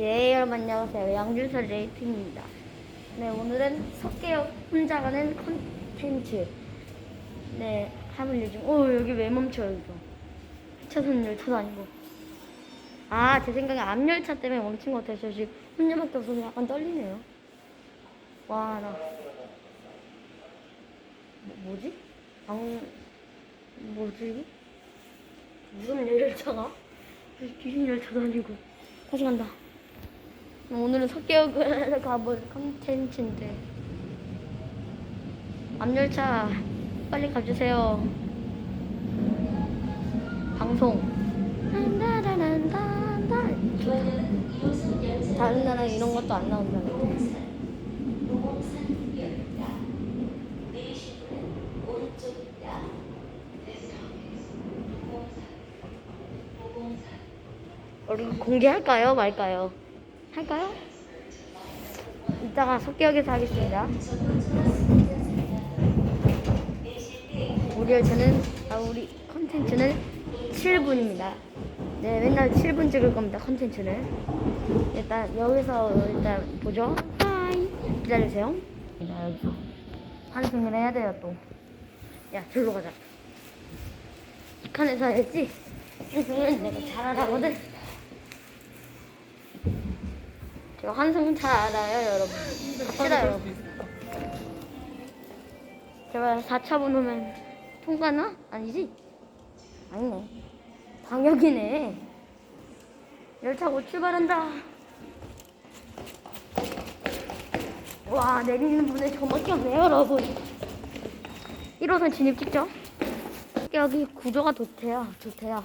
예, 여러분 안녕하세요. 양준설 레이팅입니다. 네, 오늘은 석계역 혼자 가는 컨텐츠. 네, 하물 요즘. 오, 여기 왜 멈춰요, 이거? 차선 열차도 아니고. 아, 제 생각에 앞열차 때문에 멈춘 것 같아요. 저 지금 혼자밖에 없어서 약간 떨리네요. 와, 나. 뭐, 뭐지? 방, 뭐지? 무슨 열차가? 귀신 열차도 아니고. 다시 간다. 오늘은 석계역을 가볼 컨텐츠인데 앞열차 빨리 가주세요. 방송. 다른 나라 이런 것도 안 나온다는데. 우리 공개할까요? 말까요? 할까요? 이따가 석계역에서 하겠습니다. 우리 열차는 아 우리 컨텐츠는 7분입니다. 네, 맨날 7분 찍을 겁니다. 컨텐츠는 일단 여기서 일단 보죠. 하이 기다리세요. 자, 여기서 환승을 해야 돼요 또. 야, 저기로 가자. 이 칸에서 해야지. 내가 잘 알아거든. 제가 환승 잘 알아요, 여러분. 갑시다, 여러분. 제발 4차분 오면 통과나? 아니지? 아니네. 방역이네. 열차 곧 출발한다. 와, 내리는 분에 저밖에 없네요, 여러분. 1호선 진입 찍죠? 여기 구조가 좋대요, 좋대요.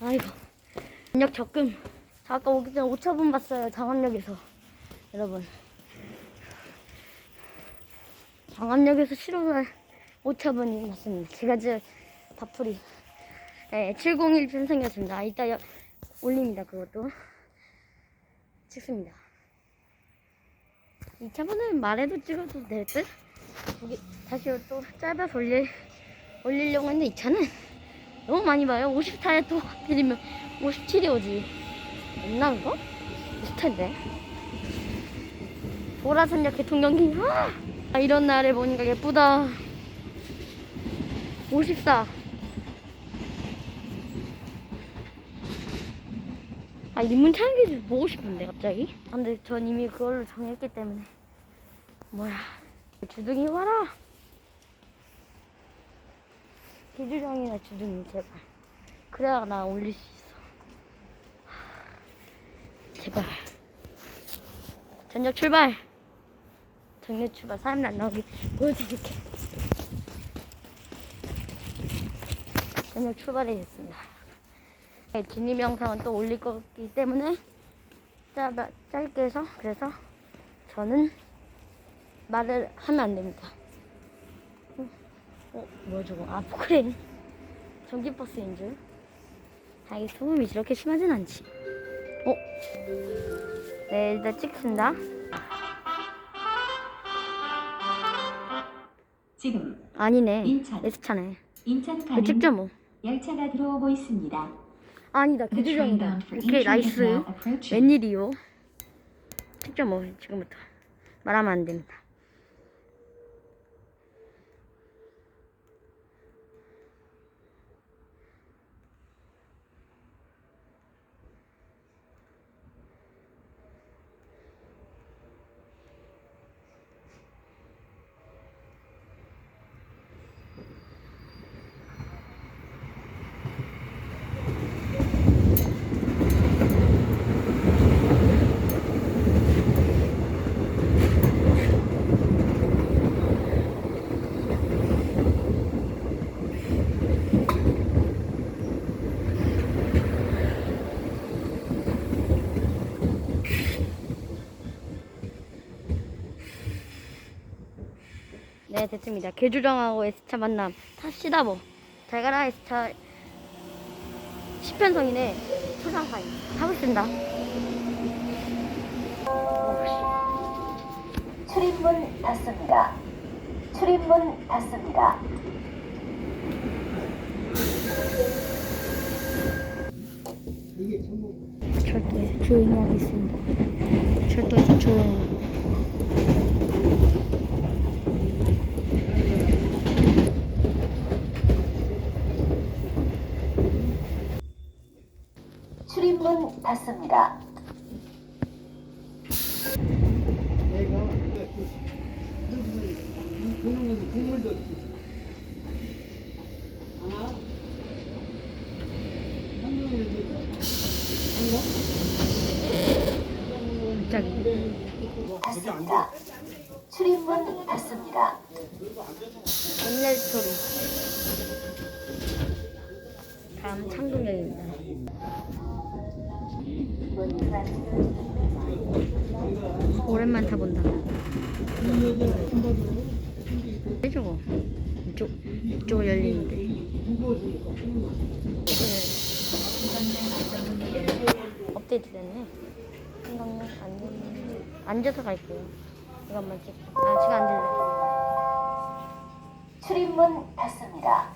아이고. 전역 적금. 저 아까 오기 전에 5차분 봤어요, 장암역에서. 여러분. 장암역에서 실어갈 5차분이 맞습니다. 제가 이제 바풀이. 네, 701 편성이었습니다. 아, 이따 여- 올립니다, 그것도. 찍습니다. 2차분은 말해도 찍어도 될 듯? 여기 다시 또 짧아서 올릴, 올리려고 했는데 2차는 너무 많이 봐요. 50타에 또 하필이면 57이 오지. 그거? 있을 텐데. 보라선역 대통령님. 아! 아, 이런 날에 보니까 예쁘다. 54. 아, 인문 창기를 보고 싶은데, 갑자기. 아, 근데 전 이미 그걸로 정했기 때문에. 뭐야. 주둥이 와라. 기주정이나 주둥이, 제발. 그래야 나 올릴 수 있어. 제발. 전력 출발. 정력 출발. 사람들 안 나오게 보여드릴게. 전력 출발이 됐습니다. 네, 진입 영상은 또 올릴 거기 때문에 짧, 짧게 해서 그래서 저는 말을 하면 안 됩니다. 어, 어 뭐야 저거? 아 포크레인. 전기버스인 줄. 아 이게 소음이 저렇게 심하진 않지. 어? 네, 일단 찍습니다. 지금 아니네. 인천. S차네. 인천 그 가는 찍자 뭐. 열차가 들어오고 있습니다. 아니다. Bound for 오케이, 나이스. 웬일이요? 찍자 뭐, 지금부터. 말하면 안 됩니다. 네, 됐습니다. 개주정하고 S차 만남. 탑시다 뭐. 잘 가라, S차. 10편성이네. 초상파이. 가보겠습니다. 출입문 닫습니다. 출입문 닫습니다. 철도에 조용히 하겠습니다. 철도에서 조용히. 출입문 닫습니다. 출입문 닫습니다. 옛날 스토리. 다음 창동역입니다. 오랜만 타본다. 왜 저거? 이쪽, 이쪽 열리는데. 이거는 업데이트 됐네. 한강역 안 됐네. 앉아서 갈게요. 이것만 찍. 아, 지금 안 들려. 출입문 닫습니다.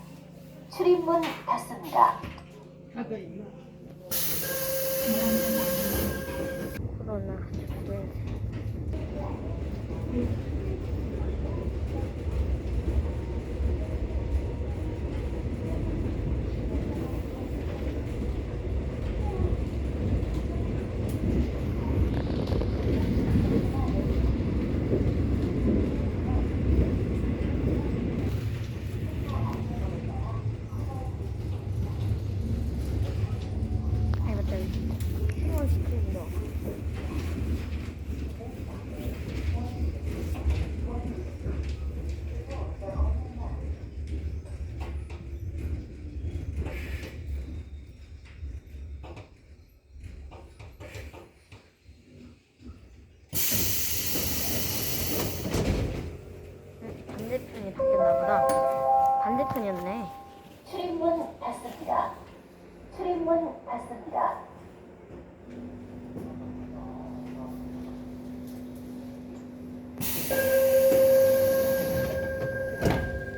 출입문 닫습니다. 때문에 출입문 닫습니다. 출입문 닫습니다.